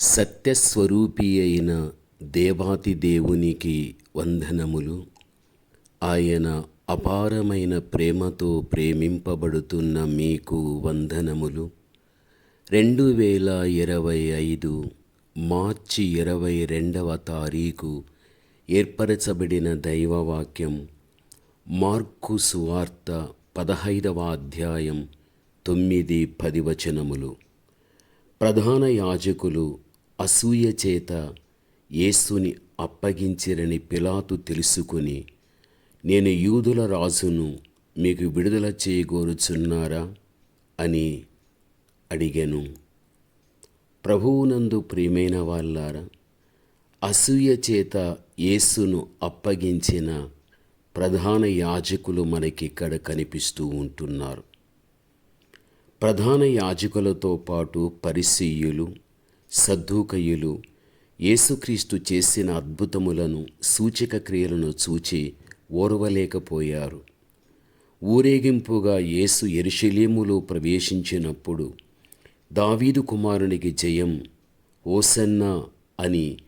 సత్యస్వరూపి అయిన దేవాతి దేవునికి వందనములు. ఆయన అపారమైన ప్రేమతో ప్రేమింపబడుతున్న మీకు వందనములు. రెండు వేల ఇరవై ఐదు మార్చి ఇరవై రెండవ తారీఖు ఏర్పరచబడిన దైవవాక్యం మార్కు సువార్త పదహైదవ అధ్యాయం తొమ్మిది పది వచనములు. ప్రధాన యాజకులు అసూయ చేత యేసుని అప్పగించిరని పిలాతు తెలుసుకుని నేను యూదుల రాజును మీకు విడుదల చేయగోరుచున్నారా? అని అడిగాను. ప్రభువునందు ప్రియమైన వాళ్ళారా అసూయ చేత యేసును అప్పగించిన ప్రధాన యాజకులు మనకిక్కడ కనిపిస్తూ ఉంటున్నారు. ప్రధాన యాజకులతో పాటు పరిశీయులు సద్దూకయులు యేసుక్రీస్తు చేసిన అద్భుతములను సూచక క్రియలను చూచి ఓర్వలేకపోయారు. ఊరేగింపుగా యేసు ఎరుషలేములో ప్రవేశించినప్పుడు దావీదు కుమారునికి జయం ఓసన్నా అని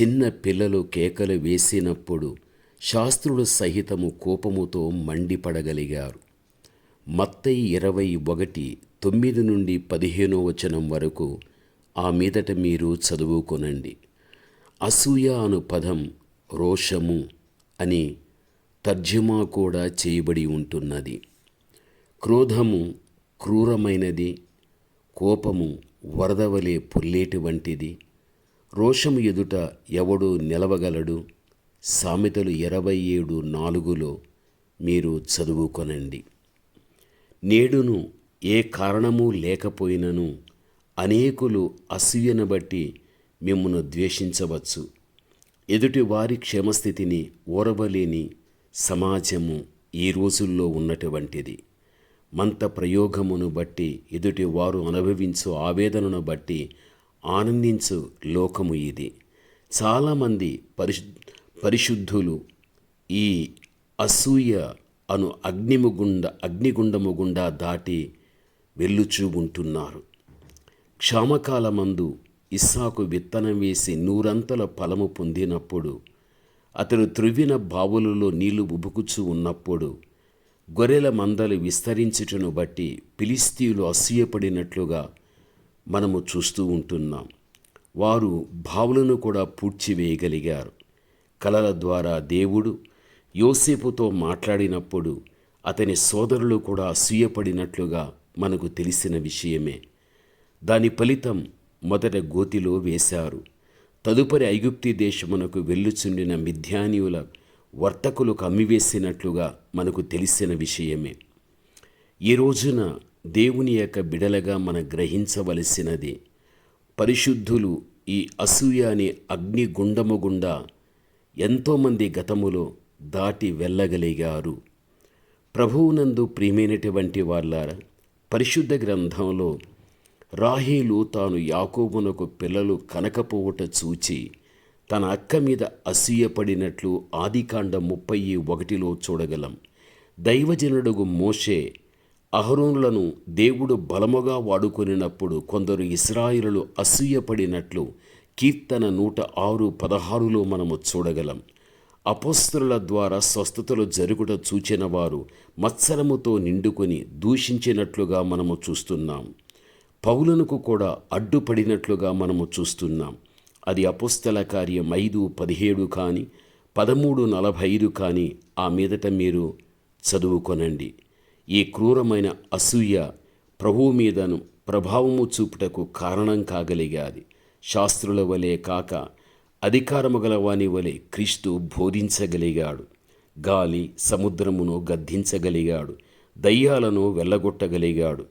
చిన్న పిల్లలు కేకలు వేసినప్పుడు శాస్త్రుడు సహితము కోపముతో మండిపడగలిగారు. మత్తయి ఇరవై ఒకటి తొమ్మిది నుండి పదిహేనో వచనం వరకు ఆ మీదట మీరు చదువుకొనండి. అసూయ అను పదం రోషము అని తర్జుమా కూడా చేయబడి ఉంటున్నది. క్రోధము క్రూరమైనది కోపము వరదవలే పుల్లేటి వంటిది. రోషము ఎదుట ఎవడు నిలవగలడు? సామెతలు ఇరవై ఏడు నాలుగులో మీరు చదువుకొనండి. నేడును ఏ కారణము లేకపోయినను అనేకులు అసూయను బట్టి మిమ్మను ద్వేషించవచ్చు. ఎదుటి వారి క్షేమస్థితిని ఓరవలేని సమాజము ఈ రోజుల్లో ఉన్నటువంటిది. మంత ప్రయోగమును బట్టి ఎదుటి వారు అనుభవించు ఆవేదనను బట్టి ఆనందించు లోకము ఇది. చాలామంది పరిశు పరిశుద్ధులు ఈ అసూయ అను అగ్నిముగుండ అగ్నిగుండము గుండా దాటి వెళ్ళుచూ ఉంటున్నారు. క్షామకాలమందు ఇస్సాకు విత్తనం వేసి నూరంతల ఫలము పొందినప్పుడు అతడు త్రువ్విన బావులలో నీళ్ళు ఉబుకుచూ ఉన్నప్పుడు గొర్రెల మందలు విస్తరించుటను బట్టి పిలిస్తీయులు అసూయపడినట్లుగా మనము చూస్తూ ఉంటున్నాం. వారు బావులను కూడా పూడ్చివేయగలిగారు. కలల ద్వారా దేవుడు యోసేపుతో మాట్లాడినప్పుడు అతని సోదరులు కూడా అసూయపడినట్లుగా మనకు తెలిసిన విషయమే. దాని ఫలితం మొదట గోతిలో వేశారు. తదుపరి ఐగుప్తి దేశమునకు వెళ్ళుచుండిన మిథ్యానీయుల వర్తకులకు అమ్మివేసినట్లుగా మనకు తెలిసిన విషయమే. ఈ రోజున దేవుని యొక్క బిడలగా మనం గ్రహించవలసినది పరిశుద్ధులు ఈ అసూయ అనే అగ్ని గుండము గుండా ఎంతోమంది గతములో దాటి వెళ్ళగలిగారు. ప్రభువునందు ప్రియమైనటువంటి వాళ్ళారా పరిశుద్ధ గ్రంథంలో రాహేలు తాను యాకోబునకు పిల్లలు కనకపోవుట చూచి తన అక్క మీద అసూయపడినట్లు ఆదికాండ ముప్పై ఒకటిలో చూడగలం. దైవజనుడుగు మోషే అహరోన్లను దేవుడు బలముగా వాడుకొనినప్పుడు కొందరు ఇస్రాయిలు అసూయపడినట్లు కీర్తన నూట ఆరు పదహారులో మనము చూడగలం. అపోస్తరుల ద్వారా స్వస్థతలు జరుగుట చూచిన వారు మత్సరముతో నిండుకొని దూషించినట్లుగా మనము చూస్తున్నాం. పౌలనుకు కూడా అడ్డుపడినట్లుగా మనము చూస్తున్నాం. అది అపుస్తల కార్యం ఐదు పదిహేడు కానీ పదమూడు నలభై ఐదు కానీ ఆ మీదట మీరు చదువుకొనండి. ఈ క్రూరమైన అసూయ ప్రభువు మీదను ప్రభావము చూపుటకు కారణం కాగలిగాది. శాస్త్రుల వలె కాక అధికారము గలవాని వలె క్రీస్తు బోధించగలిగాడు. గాలి సముద్రమును గద్దించగలిగాడు. దయ్యాలను వెళ్ళగొట్టగలిగాడు.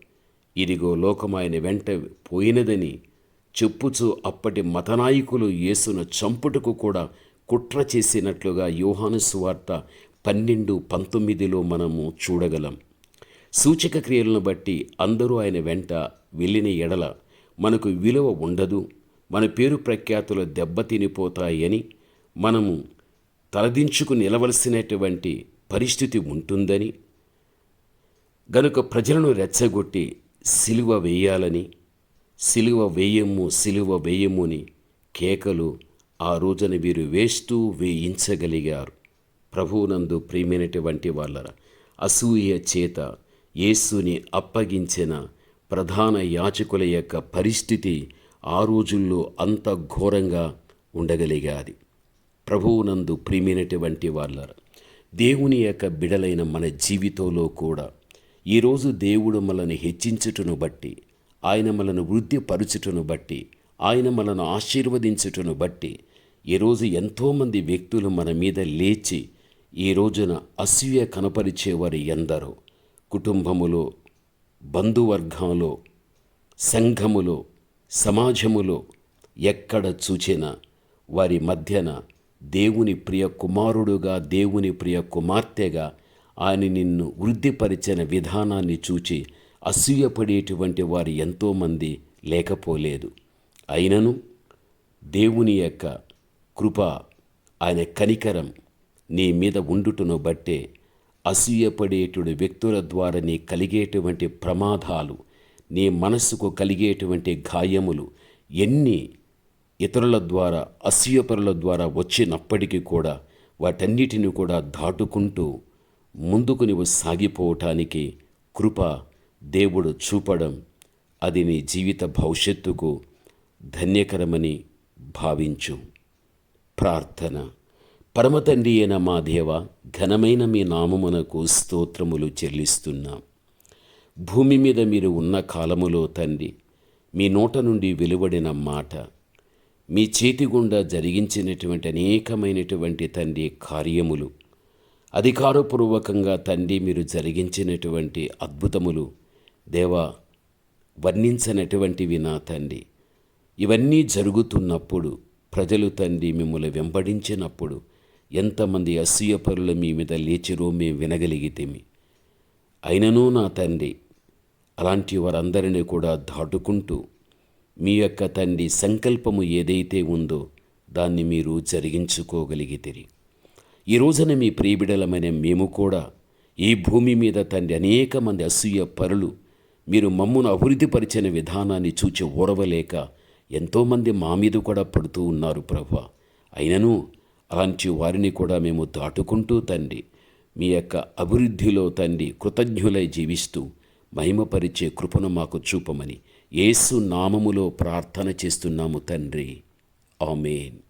ఇదిగో లోకమాయన వెంట పోయినదని చెప్పుచు అప్పటి మతనాయకులు యేసును చంపుటకు కూడా కుట్ర చేసినట్లుగా యోహాను సువార్త పన్నెండు పంతొమ్మిదిలో మనము చూడగలం. సూచక క్రియలను బట్టి అందరూ ఆయన వెంట వెళ్ళిన ఎడల మనకు విలువ ఉండదు మన పేరు ప్రఖ్యాతులు దెబ్బతినిపోతాయని మనము తలదించుకు నిలవలసినటువంటి పరిస్థితి ఉంటుందని గనుక ప్రజలను రెచ్చగొట్టి సిలువ వేయాలని సిలువ వేయము సిలువ వేయముని కేకలు ఆ రోజున వీరు వేస్తూ వేయించగలిగారు. ప్రభువునందు ప్రియమైనటువంటి వాళ్ళ అసూయ చేత యేసుని అప్పగించిన ప్రధాన యాచకుల యొక్క పరిస్థితి ఆ రోజుల్లో అంత ఘోరంగా ఉండగలిగాది. ప్రభువునందు ప్రియమైనటువంటి వాళ్ళ దేవుని యొక్క బిడలైన మన జీవితంలో కూడా ఈరోజు దేవుడు మనల్ని హెచ్చించుటను బట్టి ఆయన మనను వృద్ధిపరుచుటను బట్టి ఆయన మనను ఆశీర్వదించుటను బట్టి ఈరోజు ఎంతోమంది వ్యక్తులు మన మీద లేచి ఈ రోజున అసూయ కనపరిచేవారు ఎందరో. కుటుంబములో బంధువర్గంలో సంఘములో సమాజములో ఎక్కడ చూచినా వారి మధ్యన దేవుని ప్రియ కుమారుడుగా దేవుని ప్రియ కుమార్తెగా ఆయన నిన్ను వృద్ధిపరిచిన విధానాన్ని చూచి అసూయపడేటువంటి వారు ఎంతోమంది లేకపోలేదు. అయినను దేవుని యొక్క కృప ఆయన కనికరం నీ మీద ఉండుటను బట్టే అసూయపడేటుడు వ్యక్తుల ద్వారా నీ కలిగేటువంటి ప్రమాదాలు నీ మనస్సుకు కలిగేటువంటి గాయములు ఎన్ని ఇతరుల ద్వారా అసూయపరుల ద్వారా వచ్చినప్పటికీ కూడా వాటన్నిటిని కూడా దాటుకుంటూ ముందుకు నువ్వు సాగిపోవటానికి కృప దేవుడు చూపడం అది నీ జీవిత భవిష్యత్తుకు ధన్యకరమని భావించు. ప్రార్థన. పరమతండ్రి అయిన మా దేవ ఘనమైన మీ నామమునకు స్తోత్రములు చెల్లిస్తున్నాం. భూమి మీద మీరు ఉన్న కాలములో తండ్రి మీ నోట నుండి వెలువడిన మాట మీ చేతి గుండా జరిగించినటువంటి అనేకమైనటువంటి తండ్రి కార్యములు అధికారపూర్వకంగా తండ్రి మీరు జరిగించినటువంటి అద్భుతములు దేవా వర్ణించనటువంటివి నా తండ్రి. ఇవన్నీ జరుగుతున్నప్పుడు ప్రజలు తండ్రి మిమ్మల్ని వెంబడించినప్పుడు ఎంతమంది అసూయపరులు మీ మీద లేచిరో మేము వినగలిగితేమి. అయినను నా తండ్రి అలాంటి వారందరినీ కూడా దాటుకుంటూ మీ యొక్క తండ్రి సంకల్పము ఏదైతే ఉందో దాన్ని మీరు జరిగించుకోగలిగితిరి. ఈ రోజున మీ ప్రియబిడలమైన మేము కూడా ఈ భూమి మీద తండ్రి అనేక మంది అసూయ పరులు మీరు మమ్మును అభివృద్ధిపరిచిన విధానాన్ని చూచి ఓడవలేక ఎంతోమంది మా మీద కూడా పడుతూ ఉన్నారు ప్రభు. అయినను అలాంటి వారిని కూడా మేము దాటుకుంటూ తండ్రి మీ యొక్క అభివృద్ధిలో తండ్రి కృతజ్ఞులై జీవిస్తూ మహిమపరిచే కృపను మాకు చూపమని యేసు నామములో ప్రార్థన చేస్తున్నాము తండ్రి. ఆమెన్.